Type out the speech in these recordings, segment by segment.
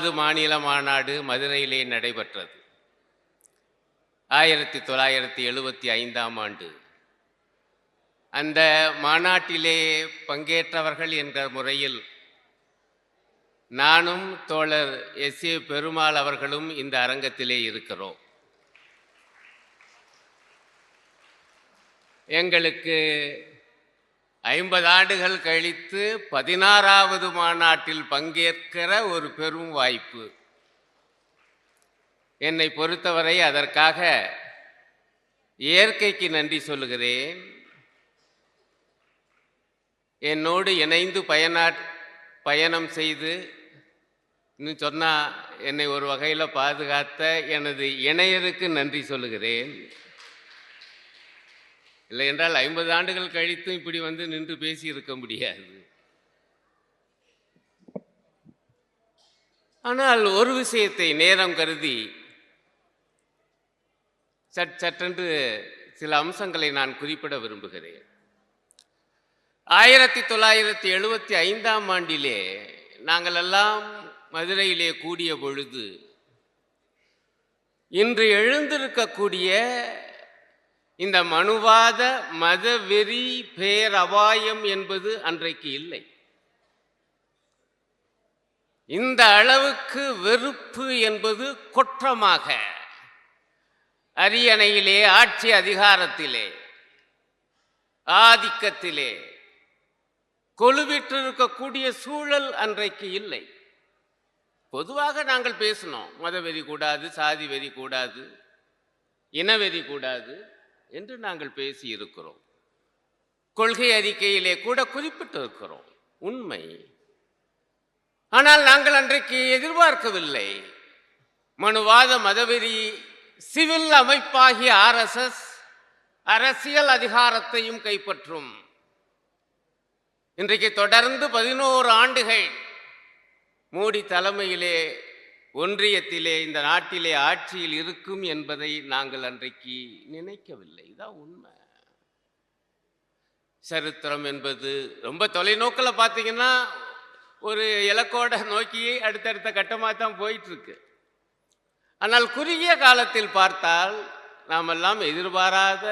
முதலாவது மாநில மாநாடு மதுரையிலே நடைபெற்றது. ஆயிரத்தி தொள்ளாயிரத்தி எழுபத்தி ஐந்தாம் ஆண்டு. அந்த மாநாட்டிலே பங்கேற்றவர்கள் என்ற முறையில் நானும் தோழர் எஸ் ஏ பெருமாள் அவர்களும் இந்த அரங்கத்திலே இருக்கிறோம். எங்களுக்கு ஐம்பது ஆண்டுகள் கழித்து பதினாறாவது மாநாட்டில் பங்கேற்கிற ஒரு பெரும் வாய்ப்பு. என்னை பொறுத்தவரை அதற்காக இயற்கைக்கு நன்றி சொல்லுகிறேன். என்னோடு இணைந்து பயனா பயணம் செய்து இன்னும் சொன்னால் என்னை ஒரு வகையில் பாதுகாத்த எனது இணையருக்கு நன்றி சொல்லுகிறேன். இல்லை என்றால் ஐம்பது ஆண்டுகள் கழித்தும் இப்படி வந்து நின்று பேசி இருக்க முடியாது. ஆனால் ஒரு விஷயத்தை நேரம் கருதி சட் சட்டென்று சில அம்சங்களை நான் குறிப்பிட விரும்புகிறேன். ஆயிரத்தி தொள்ளாயிரத்தி எழுபத்தி ஐந்தாம் ஆண்டிலே நாங்கள் எல்லாம் மதுரையிலே கூடிய பொழுது இன்று எழுந்திருக்கக்கூடிய இந்த மனுவாத மதவெறி பேரபாயம் என்பது அன்றைக்கு இல்லை. இந்த அளவுக்கு வெறுப்பு என்பது குற்றமாக அரியணையிலே ஆட்சி அதிகாரத்திலே ஆதிக்கத்திலே கொலுவிட்டிருக்கக்கூடிய சூழல் அன்றைக்கு இல்லை. பொதுவாக நாங்கள் பேசினோம் மதவெறி கூடாது சாதி வெறி கூடாது இனவெறி கூடாது என்று நாங்கள் பேசியிருக்கிறோம். கொள்கை அறிக்கையிலே கூட குறிப்பிட்டிருக்கிறோம். உண்மை. ஆனால் நாங்கள் அன்றைக்கு எதிர்பார்க்கவில்லை. மனுவாத மதவெறி சிவில் அமைப்பாகிய ஆர்எஸ்எஸ் அரசியல் அதிகாரத்தையும் கைப்பற்றும். இன்றைக்கு தொடர்ந்து பதினோரு ஆண்டுகள் மோடி தலைமையிலே ஒன்றியத்திலே இந்த நாட்டிலே ஆட்சியில் இருக்கும் என்பதை நாங்கள் அன்றைக்கு நினைக்கவில்லை. இதான் உண்மை. சரித்திரம் என்பது ரொம்ப தொலைநோக்கில் பார்த்தீங்கன்னா ஒரு இலக்கோட நோக்கி அடுத்தடுத்த கட்டமாக தான் போயிட்டுருக்கு. ஆனால் குறுகிய காலத்தில் பார்த்தால் நாமெல்லாம் எதிர்பாராத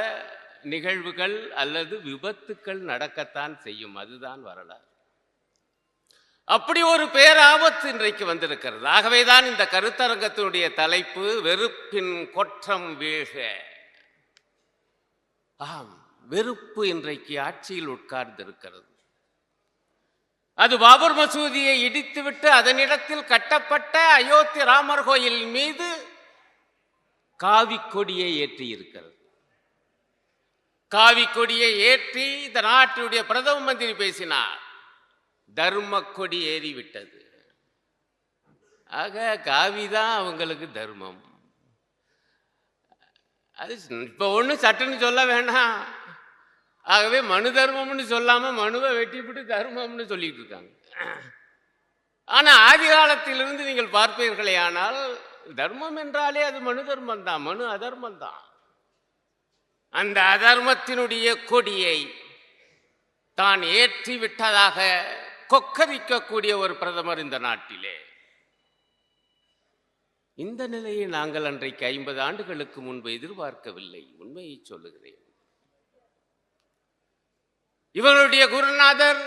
நிகழ்வுகள் அல்லது விபத்துக்கள் நடக்கத்தான் செய்யும். அதுதான் வரலாறு. அப்படி ஒரு பேராபத்து இன்றைக்கு வந்திருக்கிறது. ஆகவேதான் இந்த கருத்தரங்கத்தினுடைய தலைப்பு வெறுப்பின் கொற்றம் வீழ்க ஆம் வெறுப்பு இன்றைக்கு ஆட்சியில் உட்கார்ந்திருக்கிறது. அது பாபர் மசூதியை இடித்துவிட்டு அதனிடத்தில் கட்டப்பட்ட அயோத்தி ராமர் கோயில் மீது காவிக்கொடியை ஏற்றி இருக்கிறது காவிக்கொடியை ஏற்றி இந்த நாட்டினுடைய பிரதம மந்திரி பேசினார். தர்ம கொடி ஏறிவிட்டது. ஆக காவி தான் அவங்களுக்கு தர்மம். அது இப்போ ஒன்றும் சட்டுன்னு சொல்ல வேணாம். ஆகவே மனு தர்மம்னு சொல்லாமல் மனுவை வெட்டிவிட்டு தர்மம்னு சொல்லிட்டு இருக்காங்க. ஆனால் ஆதி காலத்திலிருந்து நீங்கள் பார்ப்பீர்களே ஆனால் தர்மம் என்றாலே அது மனு தர்மம் தான் மனு அதர்மம் தான். அந்த அதர்மத்தினுடைய கொடியை தான் ஏற்றி விட்டதாக கொக்கரிக்கக்கூடிய ஒரு பிரதமர் இந்த நாட்டிலே. இந்த நிலையை நாங்கள் அன்றைக்கு ஐம்பது ஆண்டுகளுக்கு முன்பு எதிர்பார்க்கவில்லை. உண்மையை சொல்லுகிறேன். இவருடைய குருநாதர்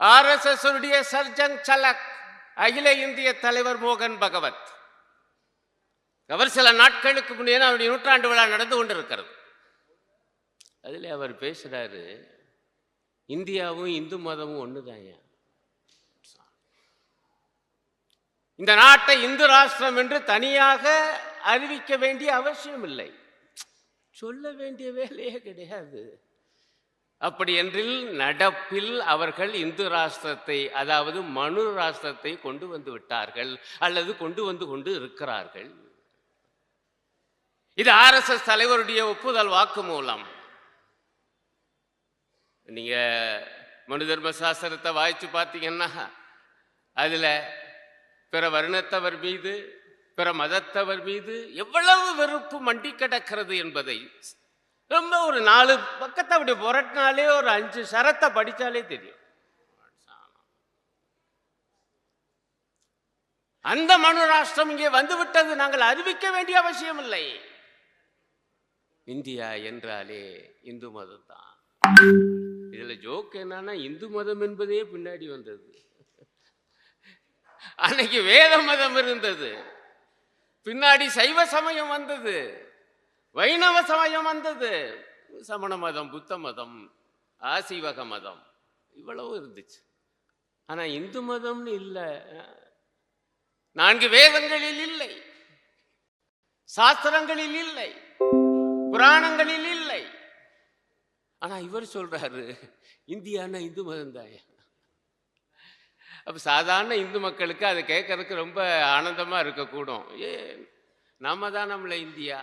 ஆர்எஸ்எஸ் உடைய சர்ஜன் சலக் அகில இந்திய தலைவர் மோகன் பகவத். அவர் சில நாட்களுக்கு முன்னே அவருடைய நூற்றாண்டு விழா நடந்து கொண்டிருக்கிறது. அதில் அவர் பேசுகிறாரு இந்தியாவும் இந்து மதமும் ஒண்ணுதான்யா இந்த நாட்டை இந்து ராஷ்டிரம் என்று தனியாக அறிவிக்க வேண்டிய அவசியம் இல்லை சொல்ல வேண்டிய வேலையே கிடையாது. அப்படி என்றில் நடப்பில் அவர்கள் இந்து ராஷ்டிரத்தை அதாவது மனு ராஷ்டிரத்தை கொண்டு வந்து விட்டார்கள் அல்லது கொண்டு வந்து கொண்டு இருக்கிறார்கள். இது ஆர்எஸ்எஸ் தலைவருடைய ஒப்புதல் வாக்கு மூலம். நீங்க மனு தர்ம சாஸ்திரத்தை வாய்ச்சி பார்த்தீங்கன்னா அதுல பிற வருணத்தவர் மீது பிற மதத்தவர் மீது எவ்வளவு வெறுப்பு மண்டி கிடக்கிறது என்பதை ரொம்ப ஒரு நாலு பக்கத்தை அப்படி புரட்டினாலே ஒரு அஞ்சு சரத்தை படித்தாலே தெரியும். அந்த மனு ராஷ்டிரம் இங்கே வந்துவிட்டது நாங்கள் அறிவிக்க வேண்டிய அவசியம் இல்லை. இந்தியா என்றாலே இந்து மதம் தான் இதுல ஜோக் என்னன்னா இந்து மதம் என்பதே பின்னாடி வந்தது. அன்னைக்கு வேத மதம் இருந்தது. பின்னாடி சைவ சமயம் வந்தது. வைணவ சமயம் வந்தது. சமண மதம் புத்த மதம் ஆசீவக மதம் இவ்வளவு இருந்துச்சு. ஆனா இந்து மதம்னு இல்லை. நான்கு வேதங்களில் இல்லை. சாஸ்திரங்களில் இல்லை. புராணங்களில் இல்லை ஆனால் இவர் சொல்கிறாரு இந்தியானா இந்து மதம் அப்ப சாதாரண இந்து மக்களுக்கு அதை கேட்கறதுக்கு ரொம்ப ஆனந்தமாக இருக்கக்கூடும். ஏ நாம தான் நம்மள இந்தியா.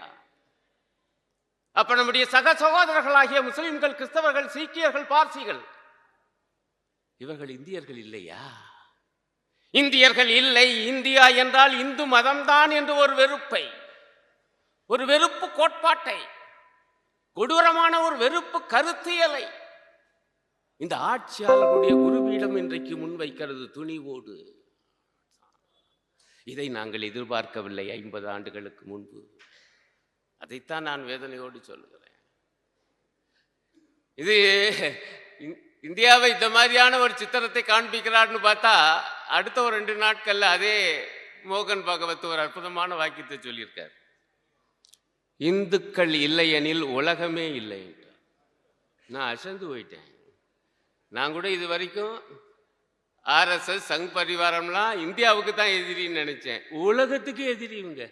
அப்போ நம்முடைய சக சகோதரர்களாகிய முஸ்லிம்கள் கிறிஸ்தவர்கள் சீக்கியர்கள் பார்சிகள் இவர்கள் இந்தியர்கள் இல்லையா? இந்தியர்கள் இல்லை. இந்தியா என்றால் இந்து மதம்தான் என்று ஒரு வெறுப்பை ஒரு வெறுப்பு கோட்பாட்டை. கொடூரமான ஒரு வெறுப்பு கருத்தியலை இந்த ஆட்சியாளர்களுடைய குருவீடம் இன்றைக்கு முன்வைக்கிறது துணிவோடு. இதை நாங்கள் எதிர்பார்க்கவில்லை ஐம்பது ஆண்டுகளுக்கு முன்பு. அதைத்தான் நான் வேதனையோடு சொல்லுகிறேன். இது இந்- இந்தியாவை இந்த மாதிரியான ஒரு சித்திரத்தை காண்பிக்கிறார்னு பார்த்தா அடுத்த ஒரு ரெண்டு நாட்களில் அதே மோகன் பகவத் ஒரு அற்புதமான வாக்கியத்தை சொல்லியிருக்கார். இந்துக்கள் இல்லையெனில் உலகமே இல்லை என்றார். நான் அசந்து போயிட்டேன். நான் கூட இது வரைக்கும் ஆர்எஸ்எஸ் சங் பரிவாரம்லாம் இந்தியாவுக்கு தான் எதிரின்னு நினைச்சேன். உலகத்துக்கு எதிரி இவங்க.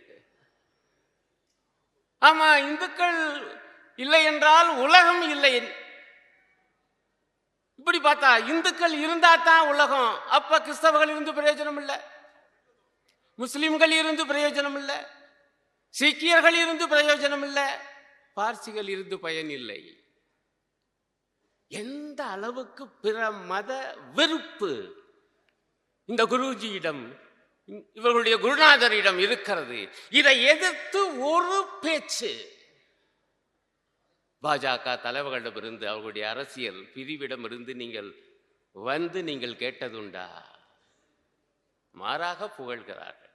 ஆமா இந்துக்கள் இல்லை என்றால் உலகம் இல்லை. இப்படி பார்த்தா இந்துக்கள் இருந்தா தான் உலகம். அப்ப கிறிஸ்தவர்கள் இருந்து பிரயோஜனம் இல்லை முஸ்லிம்கள் இருந்து பிரயோஜனம் இல்லை சீக்கியர்கள் இருந்து பிரயோஜனம் இல்லை பார்சிகள் இருந்து பயன் இல்லை எந்த அளவுக்கு பிற மத வெறுப்பு இந்த குருஜியிடம் இவர்களுடைய குருநாதரிடம் இருக்கிறது இதை எதிர்த்து ஒரு பேச்சு. பாஜக தலைவர்களிடமிருந்து அவர்களுடைய அரசியல் பிரிவிடமிருந்து நீங்கள் வந்து நீங்கள் கேட்டதுண்டா? மாறாக புகழ்கிறார்கள்.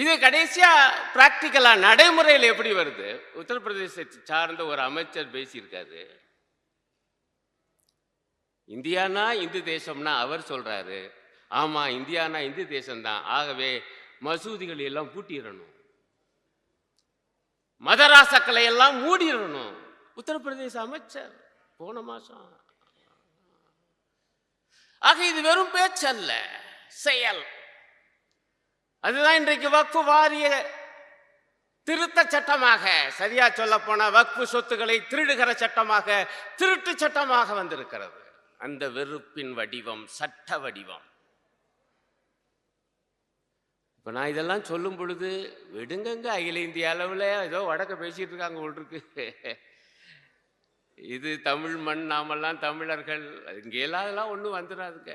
இது கடைசியாக ப்ராக்டிக்கலாக நடைமுறையில் எப்படி வருது? உத்தரப்பிரதேசத்தை சார்ந்த ஒரு அமைச்சர் பேசியிருக்காரு. இந்தியானா இந்து தேசம்னா அவர் சொல்கிறாரு ஆமாம் இந்தியானா இந்து தேசம்தான். ஆகவே மசூதிகளை எல்லாம் பூட்டிடணும். மதராசக்களை எல்லாம் மூடிடணும். உத்தரப்பிரதேச அமைச்சர் போன மாதம் ஆக இது வெறும் பேச்சல்ல செயல். அதுதான் இன்றைக்கு வக்ஃபு வாரிய திருத்த சட்டமாக சரியா சொல்ல போனா வக்ஃபு சொத்துக்களை திருடுகிற சட்டமாக திருட்டு சட்டமாக வந்திருக்கிறது. அந்த வெறுப்பின் வடிவம் சட்ட வடிவம். இப்ப நான் இதெல்லாம் சொல்லும் பொழுது விடுங்கங்க அகில இந்திய அளவில் ஏதோ வடக்க பேசிட்டு இருக்காங்க போல் இது தமிழ் மண் நாமெல்லாம் தமிழர்கள். இங்கே எல்லாம் அதெல்லாம் ஒன்றும் வந்துடாதுங்க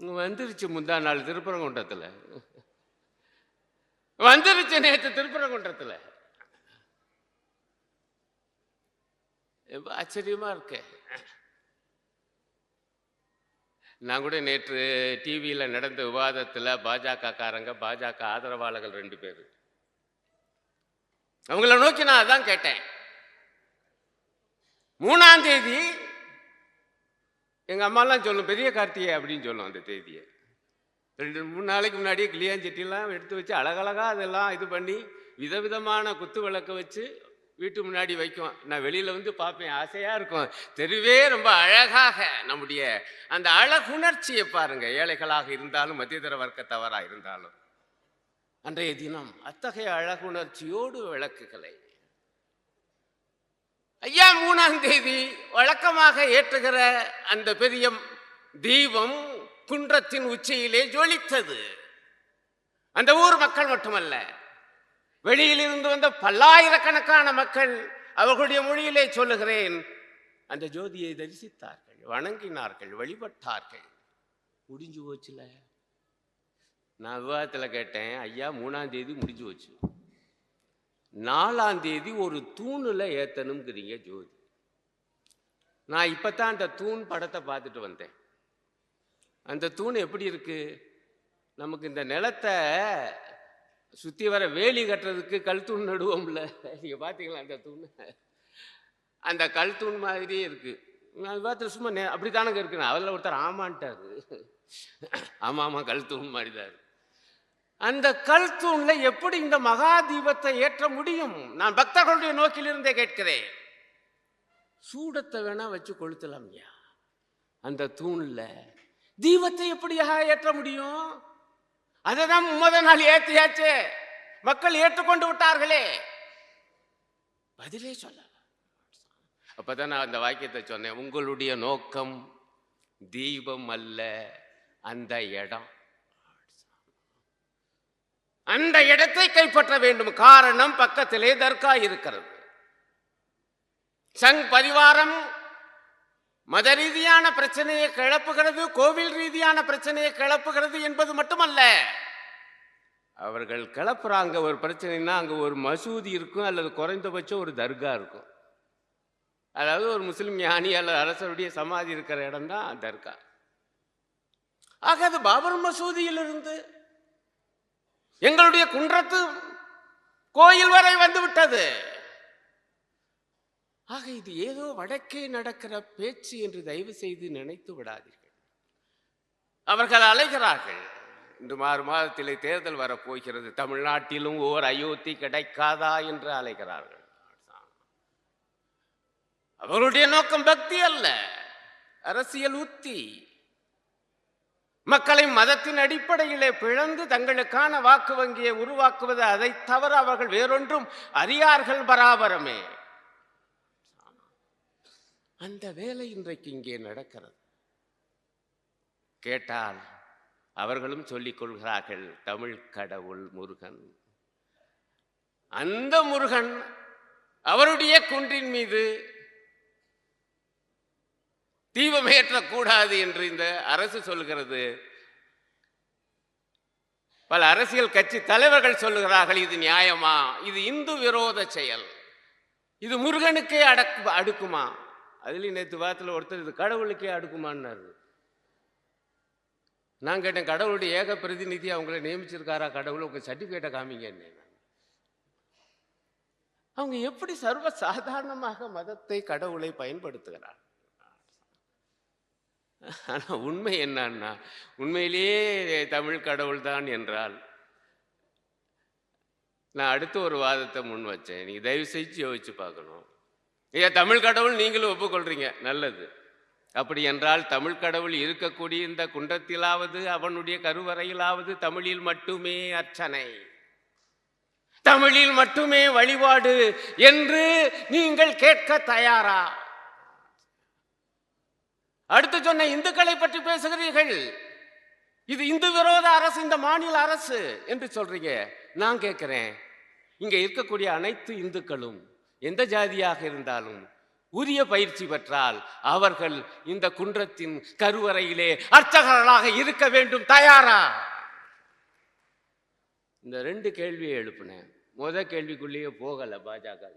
வந்துருச்சு முந்தா நாள் திருப்பரங்குன்றத்தில். வந்துருச்சு நேற்று திருப்பரங்குன்றத்தில். ரொம்ப ஆச்சரியமா இருக்கு. நான் கூட நேற்று டிவியில் நடந்த விவாதத்தில் பாஜக காரங்க பாஜக ஆதரவாளர்கள் ரெண்டு பேர். அவங்கள நோக்கி நான் அதான் கேட்டேன். மூணாம் தேதி எங்கள் அம்மாலாம் சொல்லும் பெரிய கார்த்திகை அப்படின்னு சொல்லும் அந்த தேதியை ரெண்டு மூணு நாளைக்கு முன்னாடியே கிளியாஞ்சட்டிலாம் எடுத்து வச்சு அழகழகாக அதெல்லாம் இது பண்ணி விதவிதமான குத்து விளக்க வச்சு வீட்டு முன்னாடி வைக்கும். நான் வெளியில் வந்து பார்ப்பேன் ஆசையாக இருக்கும். தெருவே ரொம்ப அழகாக நம்முடைய அந்த அழகுணர்ச்சியை பாருங்கள் ஏழைகளாக இருந்தாலும் மத்தியதர வர்க்கத்தவராக இருந்தாலும். அன்றைய தினம் அத்தகைய அழகுணர்ச்சியோடு விளக்குகளை ஐயா மூணாம் தேதி வழக்கமாக ஏற்றுகிற அந்த பெரிய தீபம் குன்றத்தின் உச்சியிலே ஜொலித்தது. அந்த ஊர் மக்கள் மட்டுமல்ல வெளியிலிருந்து வந்த பல்லாயிரக்கணக்கான மக்கள் அவர்களுடைய மொழியிலே சொல்லுகிறேன். அந்த ஜோதியை தரிசித்தார்கள் வணங்கினார்கள் வழிபட்டார்கள். முடிஞ்சு போச்சுல? நான் விவாதத்தில் கேட்டேன் ஐயா மூணாம் தேதி முடிஞ்சு போச்சு. நாலாம் தேதி ஒரு தூணில் ஏற்றணுங்கிறீங்க ஜோதி. நான் இப்போ தான் அந்த தூண் படத்தை பார்த்துட்டு வந்தேன். அந்த தூண் எப்படி இருக்குது நமக்கு இந்த நிலத்தை சுற்றி வர வேலி கட்டுறதுக்கு கல் தூண் நடுவோம்ல. நீங்கள் பார்த்தீங்களா அந்த தூண்? அந்த கல் தூண் மாதிரியே இருக்குது நான் பார்த்து சும்மா நே அப்படி தானங்க இருக்குண்ணா அதில் ஒருத்தர் ஆமான்ட்டாரு. ஆமாம் ஆமாம் கல் தூண் மாதிரி தான் இருக்குது அந்த கல் தூண்ல எப்படி இந்த மகா தீபத்தை ஏற்ற முடியும்? நான் பக்தர்களுடைய நோக்கிலிருந்தே கேட்கிறேன். சூடத்தை வேணா வச்சு கொளுத்தலாம் ஐயா. அந்த தூண்ல தீபத்தை எப்படியா ஏற்ற முடியும்? அதை தான் முத நாள் ஏற்றியாச்சே மக்கள் ஏற்றுக்கொண்டு விட்டார்களே. பதிலே சொல்ல அப்பதான் நான் அந்த வாக்கியத்தை சொன்னேன். உங்களுடைய நோக்கம் தீபம் அல்ல அந்த இடம். அந்த இடத்தை கைப்பற்ற வேண்டும். காரணம் பக்கத்திலே தர்கா இருக்கிறது. சங் பரிவாரம் மத ரீதியான பிரச்சனையை கிளப்புகிறது கோவில் ரீதியான பிரச்சனையை கிளப்புகிறது என்பது மட்டுமல்ல. அவர்கள் கிளப்புறாங்க. ஒரு பிரச்சனைனா அங்க ஒரு மசூதி இருக்கும் அல்லது குறைந்தபட்சம் ஒரு தர்கா இருக்கும். அதாவது ஒரு முஸ்லிம் ஞானி அல்லது அரசருடைய சமாதி இருக்கிற இடம் தான் தர்கா. ஆக அது பாபர் மசூதியிலிருந்து எங்களுடைய குன்றத்து கோயில் வரை வந்து விட்டது. ஆக இது ஏதோ வடக்கே நடக்கிற பேச்சு என்று தயவு செய்து நினைத்து விடாதீர்கள். அவர்கள் அலைகிறார்கள் இன்று மாறு மாதத்திலே தேர்தல் வரப்போகிறது தமிழ்நாட்டிலும் ஓர் அயோத்தி கிடைக்காதா என்று அலைகிறார்கள். அவர்களுடைய நோக்கம் பக்தி அல்ல அரசியல் உத்தி. மக்களை மதத்தின் அடிப்படையிலே பிளந்து தங்களுக்கான வாக்கு வங்கியை உருவாக்குவது அதை தவிர அவர்கள் வேறொன்றும் அறியார்கள் பராபரமே. அந்த வேலை இன்றைக்கு இங்கே நடக்கிறது. கேட்டால் அவர்களும் சொல்லிக் கொள்கிறார்கள் தமிழ் கடவுள் முருகன். அந்த முருகன் அவருடைய குன்றின் மீது தீபம் ஏற்றக்கூடாது என்று இந்த அரசு சொல்கிறது பல அரசியல் கட்சி தலைவர்கள் சொல்லுகிறார்கள் இது நியாயமா? இது இந்து விரோத செயல். இது முருகனுக்கே அடக்கு அடுக்குமா? அதுலேயும் நேற்று வாரத்தில் ஒருத்தர் இது கடவுளுக்கே அடுக்குமான்னாரு. நான் கேட்டேன் கடவுளுடைய ஏக பிரதிநிதி அவங்கள நியமிச்சிருக்காரா? கடவுள் உங்கள் சர்டிஃபிகேட்டை காமிங்கன்னு அவங்க எப்படி சர்வ சாதாரணமாக மதத்தை கடவுளை பயன்படுத்துகிறார் ஆனால் உண்மை என்னன்னா உண்மையிலேயே தமிழ் கடவுள் தான் என்றால் நான் அடுத்த ஒரு வாதத்தை முன் வச்சேன். நீங்கள் தயவு செஞ்சு யோசிச்சு பார்க்கணும். ஐயா தமிழ் கடவுள் நீங்களும் ஒப்புக்கொள்கிறீங்க நல்லது. அப்படி என்றால் தமிழ் கடவுள் இருக்கக்கூடிய இந்த குன்றத்திலாவது அவனுடைய கருவறையிலாவது தமிழில் மட்டுமே அர்ச்சனை. தமிழில் மட்டுமே வழிபாடு என்று நீங்கள் கேட்க தயாரா? அடுத்து சொன்ன இந்துக்களை பற்றி பேசுகிறீர்கள். இது இந்து விரோத அரசு இந்த மாநில அரசு என்று சொல்றீங்க. நான் கேட்கிறேன். இங்க இருக்கக்கூடிய அனைத்து இந்துக்களும் எந்த ஜாதியாக இருந்தாலும் உரிய பயிற்சி பெற்றால் அவர்கள் இந்த குன்றத்தின் கருவறையிலே அர்ச்சகர்களாக இருக்க வேண்டும் தயாரா? இந்த ரெண்டு கேள்வியை எழுப்பினேன். முத கேள்விக்குள்ளேயே போகல பாஜக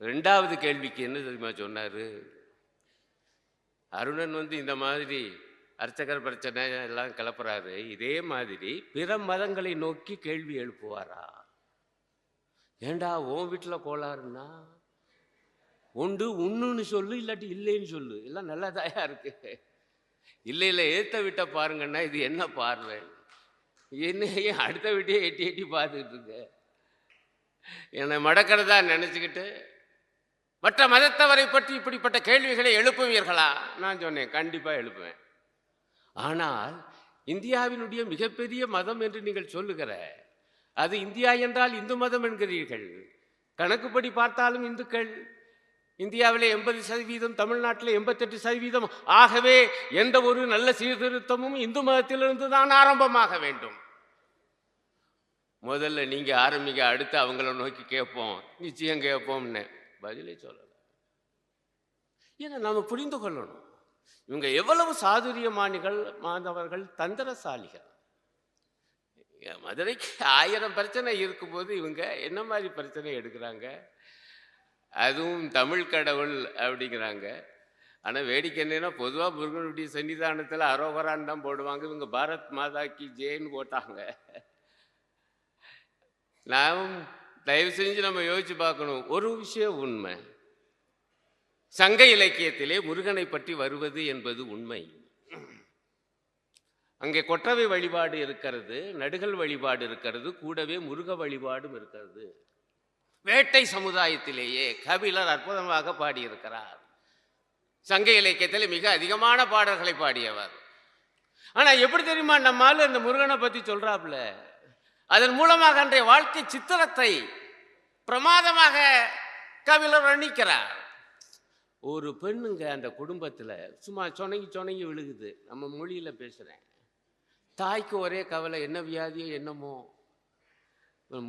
ரெண்டாவது கேள்விக்கு என்ன தெரியுமா சொன்னாரு? அருணன் வந்து இந்த மாதிரி அர்ச்சகர் பிரச்சனை எல்லாம் கிளப்புறாரு. இதே மாதிரி பிற மதங்களை நோக்கி கேள்வி எழுப்புவாரா? ஏண்டா உன் வீட்டில் கோளாறுன்னா? உண்டு உண்ணுன்னு சொல்லு இல்லாட்டி இல்லைன்னு சொல்லு. எல்லாம் நல்லதாயா இருக்கு. இல்லை இல்லை ஏத்த விட்ட பாருங்கன்னா இது என்ன பார்வை? என்ன அடுத்த வீட்டையே எட்டி எட்டி பார்த்துக்கிட்டு இருக்க. என்னை மடக்கிறதா நினச்சிக்கிட்டு மற்ற மதத்தவரை பற்றி இப்படிப்பட்ட கேள்விகளை எழுப்புவீர்களா? நான் சொன்னேன் கண்டிப்பாக எழுப்புவேன். ஆனால் இந்தியாவினுடைய மிகப்பெரிய மதம் என்று நீங்கள் சொல்லுகிற அது இந்தியா என்றால் இந்து மதம் என்கிறீர்கள். கணக்குப்படி பார்த்தாலும் இந்துக்கள் இந்தியாவிலே எண்பது சதவீதம் தமிழ்நாட்டில் எண்பத்தெட்டு சதவீதம் ஆகவே எந்த ஒரு நல்ல சீர்திருத்தமும் இந்து மதத்திலிருந்து தான் ஆரம்பமாக வேண்டும். முதல்ல நீங்க ஆரம்பிங்க அடுத்து அவங்கள நோக்கி கேட்போம் நிச்சயம் கேட்போம்னு. பதிலே சொல்லலை. ஏன்னா நாம புரிந்து கொள்ளணும். இவங்க எவ்வளவு சாதுரியமானிகள் மாணவர்கள் தந்திரசாலிகள். மதுரைக்கு ஆயிரம் பிரச்சனை இருக்கும்போது இவங்க என்ன மாதிரி பிரச்சனை எடுக்கிறாங்க? அதுவும் தமிழ் கடவுள் அப்படிங்கிறாங்க. ஆனால் வேடிக்கை என்னன்னா பொதுவாக முருகனுடைய சன்னிதானத்தில் அரோகரான் தான் போடுவாங்க. இவங்க பாரத் மாதா கி ஜெயின்னு போட்டாங்க. நாம் தயவு செஞ்சு நம்ம யோசிச்சு பார்க்கணும். ஒரு விஷயம் உண்மை. சங்க இலக்கியத்திலே முருகனை பற்றி வருவது என்பது உண்மை. அங்கே கொற்றவை வழிபாடு இருக்கிறது நடுகள் வழிபாடு இருக்கிறது கூடவே முருக வழிபாடும் இருக்கிறது. வேட்டை சமுதாயத்திலேயே கபிலர் அற்புதமாக பாடியிருக்கிறார். சங்க இலக்கியத்தில் மிக அதிகமான பாடல்களை பாடியவர். ஆனால் எப்படி தெரியுமா நம்மால் அந்த முருகனை பற்றி சொல்கிறாப்புல அதன் மூலமாக அன்றைய வாழ்க்கை சித்திரத்தை பிரமாதமாக கவிழர் அணிக்கிறார் ஒரு பெண்ணுங்க அந்த குடும்பத்தில் சும்மா சொனங்கி சொனங்கி விழுகுது. நம்ம மொழியில் பேசுகிறேன் தாய்க்கு ஒரே கவலை என்ன வியாதியோ என்னமோ.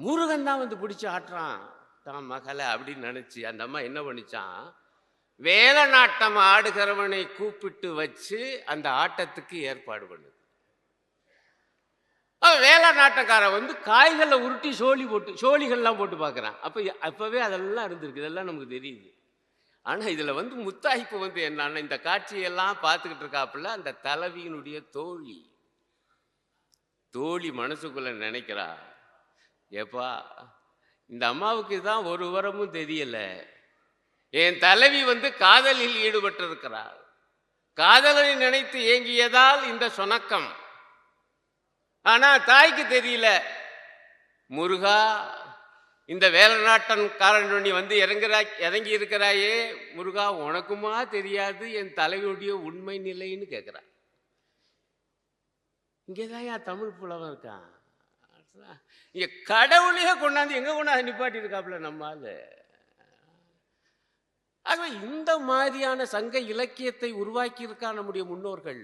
முருகன் தான் வந்து பிடிச்சி ஆட்டுறான். தான் மகளை அப்படின்னு நினச்சி அந்த அம்மா என்ன பண்ணிச்சான்? வேலை நாட்டம் ஆடுகிறவனை கூப்பிட்டு வச்சு அந்த ஆட்டத்துக்கு ஏற்பாடு பண்ணுது. அவன் வேலை நாட்டக்காரன் வந்து காய்களை உருட்டி சோழி போட்டு சோழிகள்லாம் போட்டு பார்க்குறான். அப்போ அப்போவே அதெல்லாம் இருந்திருக்கு. இதெல்லாம் நமக்கு தெரியுது. ஆனால் இதில் வந்து முத்தாய்ப்பு வந்து என்னன்னா இந்த காட்சியெல்லாம் பார்த்துக்கிட்டு இருக்காப்புல அந்த தலைவியினுடைய தோழி. தோழி மனசுக்குள்ள நினைக்கிறா ஏப்பா இந்த அம்மாவுக்கு தான் ஒரு வரமும் தெரியலை. என் தலைவி வந்து காதலில் ஈடுபட்டிருக்கிறார் காதலனை நினைத்து ஏங்கியதால் இந்த சொணக்கம். ஆனா தாய்க்கு தெரியல. முருகா இந்த வேலநாட்டன் வந்து இறங்குறா இறங்கி இருக்கிறாயே. முருகா உனக்குமா தெரியாது என் தலைவனுடைய உண்மை நிலைன்னு கேட்குறா இங்கேதான் என் தமிழ் புலவன் இருக்கான். இங்கே கடவுளையே கொண்டாந்து எங்கே கொண்டாந்து நிப்பாட்டி இருக்காப்புல நம்மால? ஆகவே இந்த மாதிரியான சங்க இலக்கியத்தை உருவாக்கியிருக்கா நம்முடைய முன்னோர்கள்.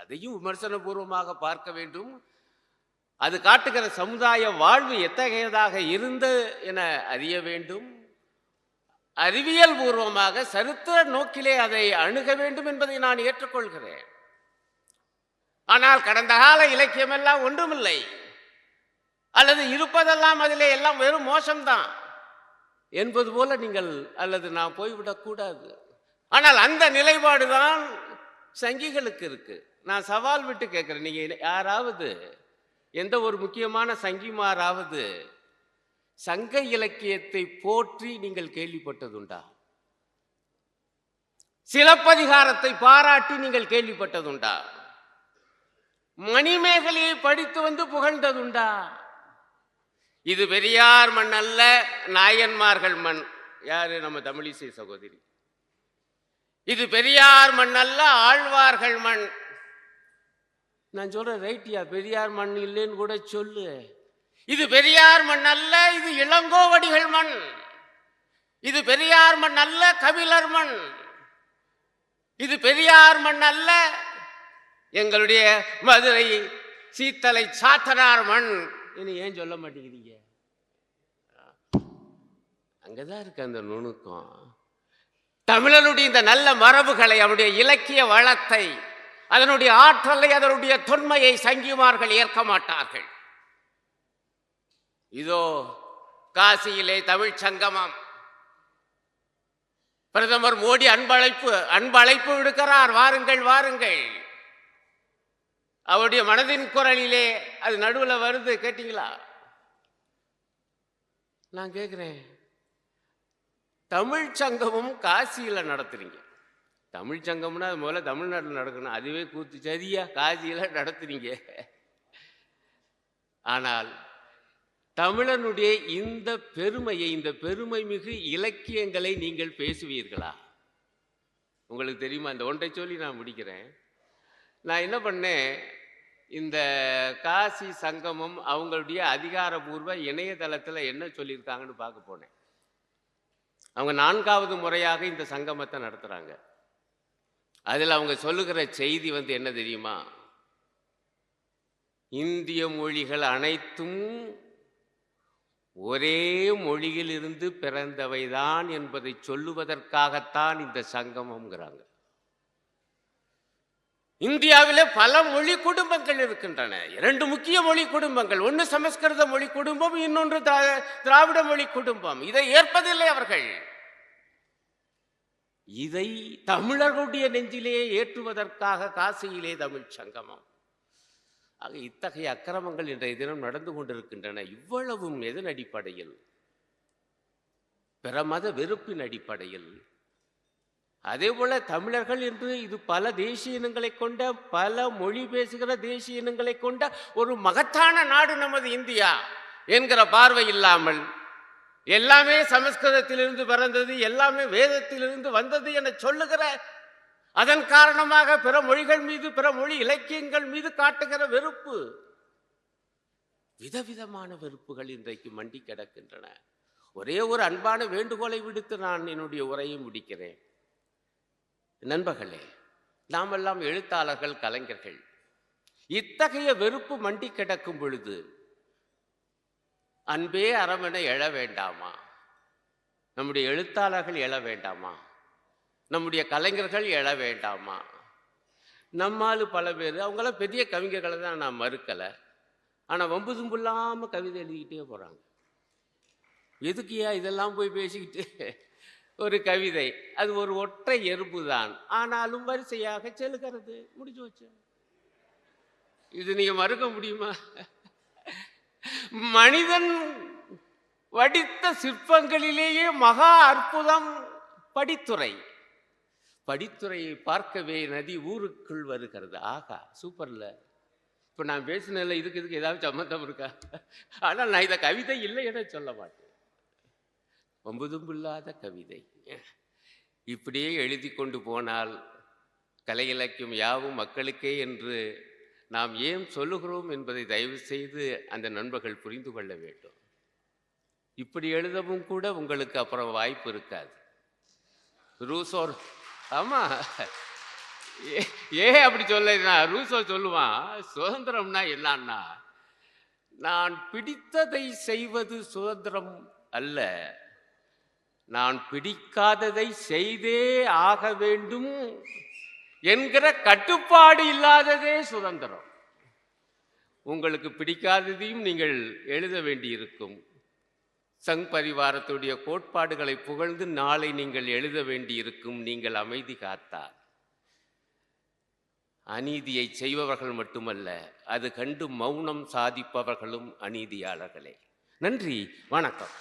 அதையும் விமர்சனபூர்வமாக பார்க்க வேண்டும். அது காட்டுகிற சமுதாய வாழ்வு எத்தகையதாக இருந்து என அறிய வேண்டும்? அறிவியல் பூர்வமாக சரித்திர நோக்கிலே அதை அணுக வேண்டும் என்பதை நான் ஏற்றுக்கொள்கிறேன். ஆனால் கடந்த கால இலக்கியமெல்லாம் ஒன்றுமில்லை. அல்லது இருப்பதெல்லாம் அதிலே எல்லாம் வெறும் மோசம்தான் என்பது போல நீங்கள் அல்லது நான் போய்விடக்கூடாது ஆனால் அந்த நிலைப்பாடு தான் சங்கிகளுக்கு இருக்கு. நான் சவால் விட்டு கேட்குறேன். நீங்கள் யாராவது எந்த ஒரு முக்கியமான சங்கிமாராவது சங்க இலக்கியத்தை போற்றி நீங்கள் கேள்விப்பட்டதுண்டா? சிலப்பதிகாரத்தை பாராட்டி நீங்கள் கேள்விப்பட்டதுண்டா? மணிமேகலையை படித்து வந்து புகழ்ந்ததுண்டா? இது பெரியார் மண் அல்ல நாயன்மார்கள் மண். யாரு? நம்ம தமிழிசை சகோதரி. இது பெரியார் மண் அல்ல ஆழ்வார்கள் மண். நான் சொல்றேன் ரைட்டியா பெரியார் மண் இல்லைன்னு கூட சொல்லு. இது பெரியார் மண் அல்ல இது இளங்கோவடிகள் மண். இது பெரியார் மண் அல்ல கபிலர் மண். இது பெரியார் மண் அல்ல எங்களுடைய மதுரை சீத்தலை சாத்தனார் மண். இனி ஏன் சொல்ல மாட்டேங்கிறீங்க? அங்கதான் இருக்கு அந்த நுணுக்கம். தமிழனுடைய இந்த நல்ல மரபுகளை அவனுடைய இலக்கிய வளத்தை அதனுடைய ஆற்றலை அதனுடைய தொன்மையை சங்கிமார்கள் ஏற்க மாட்டார்கள். இதோ காசியிலே தமிழ் சங்கமம். பிரதமர் மோடி அன்பழைப்பு அன்பழைப்பு விடுக்கிறார். வாருங்கள் வாருங்கள். அவருடைய மனதின் குரலிலே அது நடுவில் வருது கேட்டீங்களா? நான் கேட்குறேன் தமிழ் சங்கமும் காசியில் நடத்துறீங்க. தமிழ் சங்கம்னா அது முதல்ல தமிழ்நாட்டில் நடக்கணும். அதுவே கூத்து. சரியா? காசியில் நடத்துறீங்க. ஆனால் தமிழனுடைய இந்த பெருமையை இந்த பெருமை மிகு இலக்கியங்களை நீங்கள் பேசுவீர்களா? உங்களுக்கு தெரியுமா? இந்த ஒன்றை சொல்லி நான் முடிக்கிறேன். நான் என்ன பண்ணேன்? இந்த காசி சங்கமம் அவங்களுடைய அதிகாரபூர்வ இணையதளத்தில் என்ன சொல்லியிருக்காங்கன்னு பார்க்க போனேன். அவங்க நான்காவது முறையாக இந்த சங்கமத்தை நடத்துகிறாங்க அதில் அவங்க சொல்லுகிற செய்தி வந்து என்ன தெரியுமா? இந்திய மொழிகள் அனைத்தும் ஒரே மொழியிலிருந்து பிறந்தவைதான் என்பதை சொல்லுவதற்காகத்தான் இந்த சங்கமம்ங்கிறாங்க. இந்தியாவில் பல மொழி குடும்பங்கள் இருக்கின்றன. இரண்டு முக்கிய மொழி குடும்பங்கள். ஒன்று சமஸ்கிருத மொழி குடும்பம் இன்னொன்று திரா- திராவிட மொழி குடும்பம். இதை ஏற்பதில்லை அவர்கள். இதை தமிழர்களுடைய நெஞ்சிலேயே ஏற்றுவதற்காக காசியிலே தமிழ் சங்கமம். ஆக இத்தகைய அக்கிரமங்கள் இன்றைய தினம் நடந்து கொண்டிருக்கின்றன. இவ்வளவும் எதன் அடிப்படையில்? பிற மத வெறுப்பின் அடிப்படையில். அதேபோல தமிழர்கள் என்று இது பல தேசிய இனங்களை கொண்ட பல மொழி பேசுகிற தேசிய இனங்களை கொண்ட ஒரு மகத்தான நாடு நமது இந்தியா என்கிற பார்வை இல்லாமல் எல்லாமே சமஸ்கிருதத்திலிருந்து பிறந்தது எல்லாமே வேதத்திலிருந்து வந்தது என சொல்லுகிற அதன் காரணமாக பிற மொழிகள் மீது பிற மொழி இலக்கியங்கள் மீது காட்டுகிற வெறுப்பு விதவிதமான வெறுப்புகள் இன்றைக்கு மண்டி கிடக்கின்றன. ஒரே ஒரு அன்பான வேண்டுகோளை விடுத்து நான் என்னுடைய உரையை முடிக்கிறேன். நண்பர்களே நாமெல்லாம் எழுத்தாளர்கள் கலைஞர்கள். இத்தகைய வெறுப்பு மண்டி கிடக்கும் பொழுது அன்பே அறமென எழ வேண்டாமா? நம்முடைய எழுத்தாளர்கள் எழ வேண்டாமா? நம்முடைய கலைஞர்கள் எழ வேண்டாமா? நம்மால் பல பேர் அவங்களாம் பெரிய கவிஞர்களை தான் நான் மறுக்கலை. ஆனால் வம்பு தும்பு இல்லாமல் கவிதை எழுதிக்கிட்டே போகிறாங்க எதுக்கியா இதெல்லாம் போய் பேசிக்கிட்டு? ஒரு கவிதை. அது ஒரு ஒற்றை எறும்பு தான். ஆனாலும் வரிசையாக செலுக்கிறது முடிஞ்சு வச்சு இது நீங்கள் மறுக்க முடியுமா? மனிதன் வடித்த சிற்பங்களிலேயே மகா அற்புதம் படித்துறை. படித்துறையை பார்க்கவே நதி ஊருக்குள் வருகிறது. ஆகா சூப்பர்ல இப்போ நான் பேசினதில்ல இதுக்கு இதுக்கு ஏதாவது சம்மந்தம் இருக்கா? ஆனால் நான் இதை கவிதை இல்லை என சொல்ல மாட்டேன். ஒம்புதும்பில்லாத கவிதை. இப்படியே எழுதி கொண்டு போனால் கலை இலக்கியம் யாவும் மக்களுக்கே என்று நாம் ஏன் சொல்லுகிறோம் என்பதை தயவு செய்து அந்த நண்பர்கள் புரிந்து கொள்ள வேண்டும். இப்படி எழுதவும் கூட உங்களுக்கு அப்புறம் வாய்ப்பு இருக்காது. ரூசோர் ஆமாம் ஏ- ஏன் அப்படி சொல்ல ரூசோ சொல்லுவான் சுதந்திரம்னா என்னன்னா நான் பிடித்ததை செய்வது சுதந்திரம் அல்ல. நான் பிடிக்காததை செய்தே ஆக வேண்டும் என்கிற கட்டுப்பாடு இல்லாததே சுதந்திரம். உங்களுக்கு பிடிக்காததையும் நீங்கள் எழுத வேண்டியிருக்கும். சங் பரிவாரத்துடைய கோட்பாடுகளை புகழ்ந்து நாளை நீங்கள் எழுத வேண்டியிருக்கும் நீங்கள் அமைதி காத்தார் அநீதியை செய்பவர்கள் மட்டுமல்ல அது கண்டு மௌனம் சாதிப்பவர்களும் அநீதியாளர்களே. நன்றி வணக்கம்.